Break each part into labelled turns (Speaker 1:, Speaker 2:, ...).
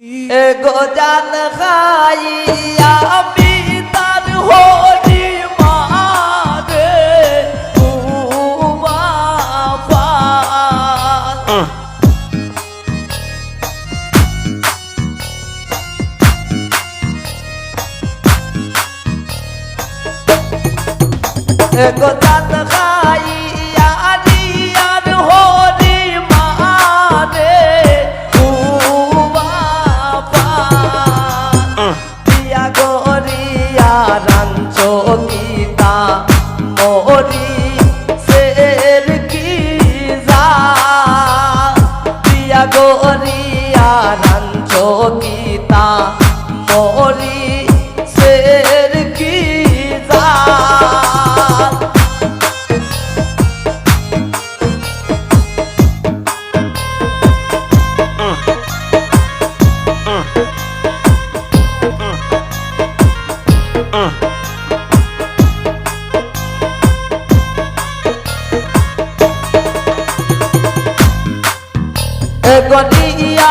Speaker 1: এগো জান খাইয়া আমি তার হরি মারে এগো জান খাইয়া মরি সের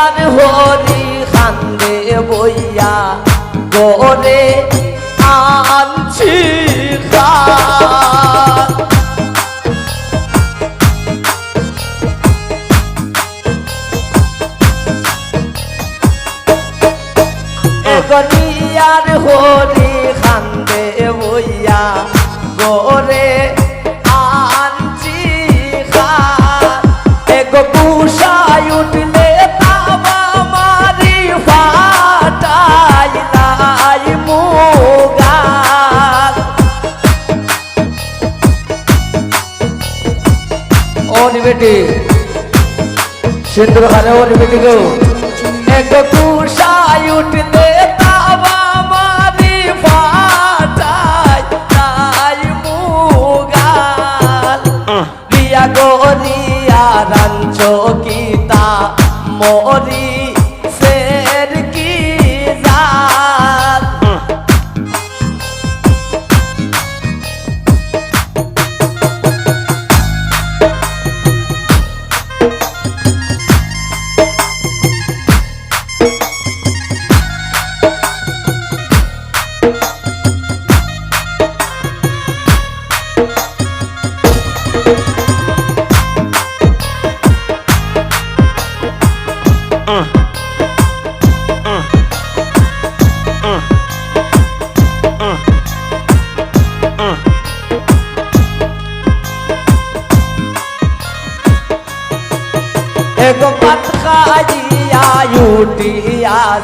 Speaker 1: গনিয়ার হরি খান্দে বইয়া গরে আনছি গনিয়ার হরি খান্দে বইয়া গরে আনছি খান। এগো পুষায় উঠলে বেটি। সিন্দুর খানে ওনি বেটি গো।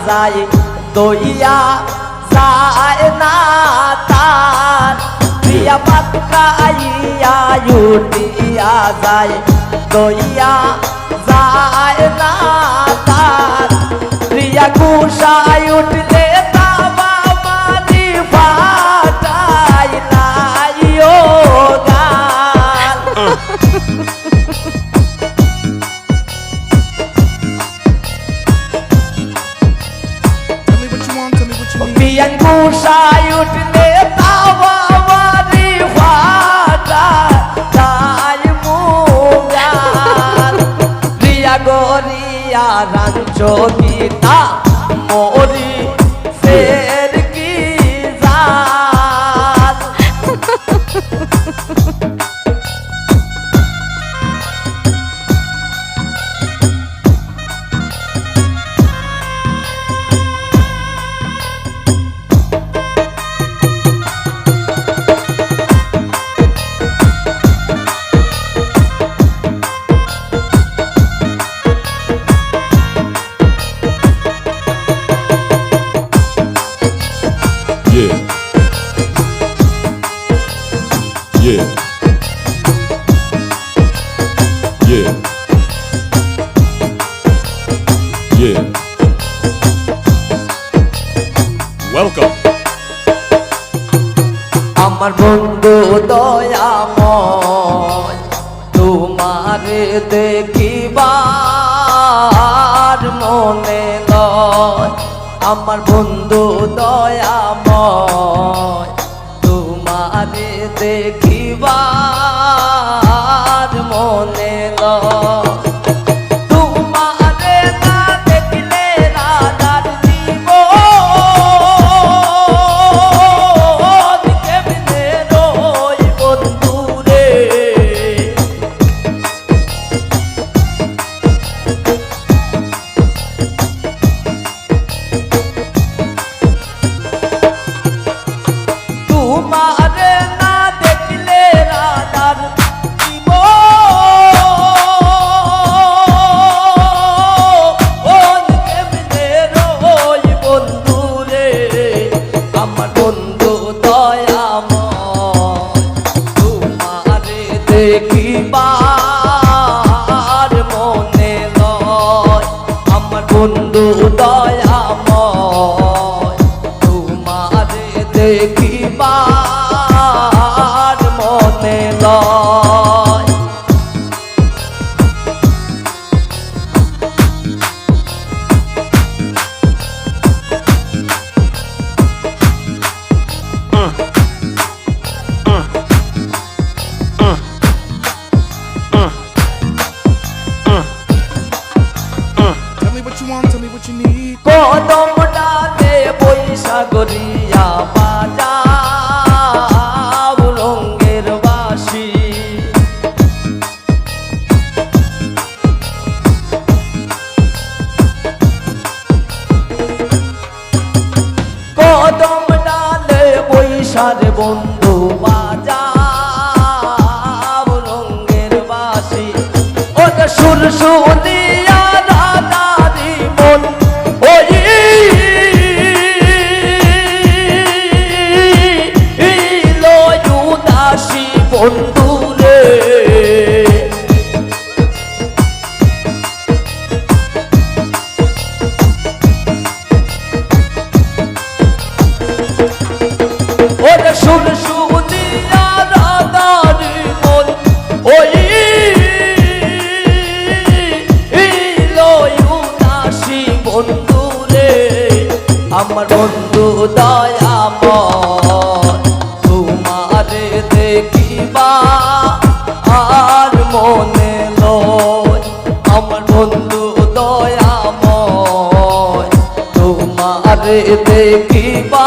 Speaker 1: যায় দইয়া যায় না তার। প্রিয়া পাত খাইয়া উঠিয়া যায়, দইয়া যায় না তার। প্রিয়া কুষায় উঠলে গরিয়া রাঞ্চ গীতা মরি আমার বন্ধু দয়াময় তোমারে দেখিবার মনে নয় আমার বন্ধু দয়াময় তোমারে দেখিবার মনে নয়
Speaker 2: need.
Speaker 1: কদম ডালে বৈশাগরিয়া বাজাও রঙ্গের বাসি কদম ডালে বৈশার বন্ধু বাজাও রঙ্গের বাসি ওটা সুর আমার বন্ধু দয়াময় তোমারে দেখিবা আর মনে লয় আমার বন্ধু দয়াময় তোমারে দেখিবা